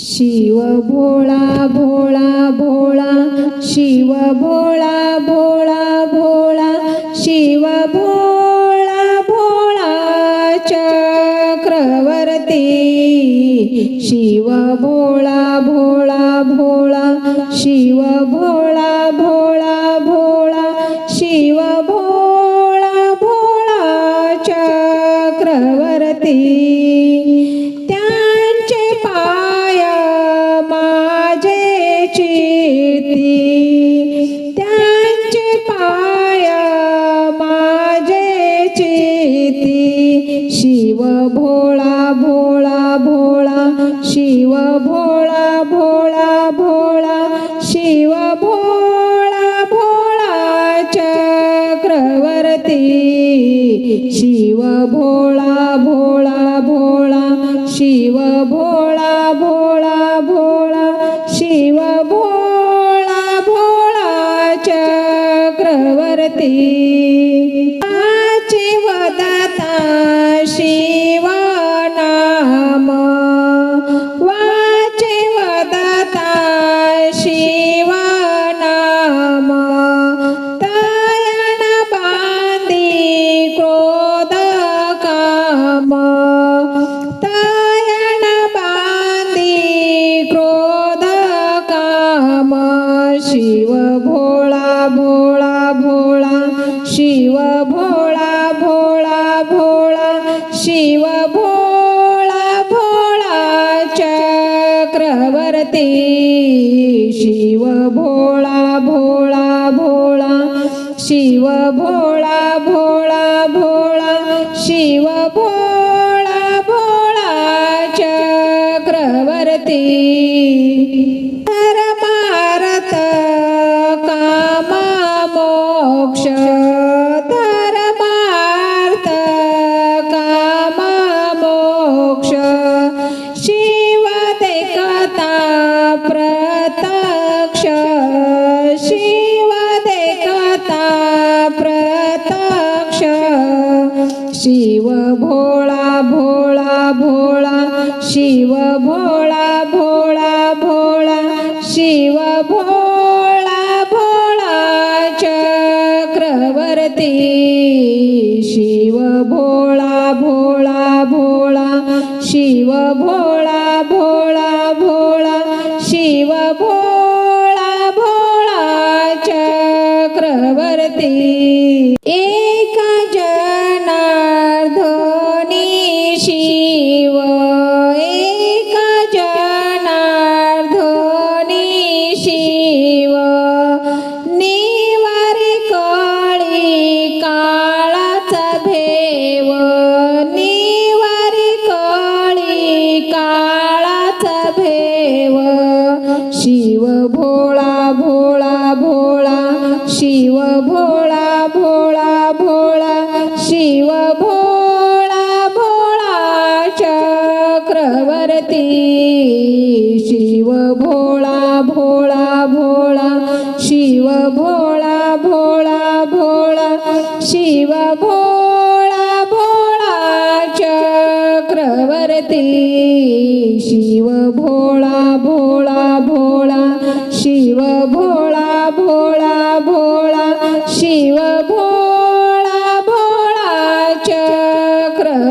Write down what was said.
शिव भोळा भोळा भोळा शिव भोळा भोळा भोळा शिव भोळा भोळा चक्रवर्ती. शिव भोळा भोळा भोळा शिव भोळा भोळा भोळा शिव भोळा भोळा चक्रवर्ती. भोळा भोळा भोळा शिव भोळा भोळा चक्रवर्ती. शिव भोळा भोळा भोळा शिव भोळा भोळा भोळा शिव भोळा भोळा चक्रवर्ती. क्रोध काम तयन बांधी क्रोध काम. शिव भोळा भोळा भोळा शिव भोळा भोळा भोळा शिव भोळा भोळा चक्रवर्ती. शिव भोळा भोळा भोळा शिव भोळा भोळा भोळा शिव भोळा भोळा चक्रवर्ती. धर्मार्थ कामा मोक्ष धर्मार्थ कामा मोक्ष शिव ते देखता प्र शिव भोळा भोळा भोळा शिव भोळा भोळा भोळा शिव भोळा भोळा चक्रवर्ती शिव भोळा भोळा भोळा शिव भोळा भोळा भोळा शिव भोळा भोळा चक्रवर्ती. शिव भोळा भोळा भोळा शिव भोळा भोळा भोळा शिव भोळा भोळा चक्रवर्ती शिव भोळा भोळा भोळा शिव भोळा भोळा भोळा शिव भोळा भोळा चक्रवर्ती. शिव भोळा भोळा भोळा शिव भोळा भोळा चक्रवर्ती.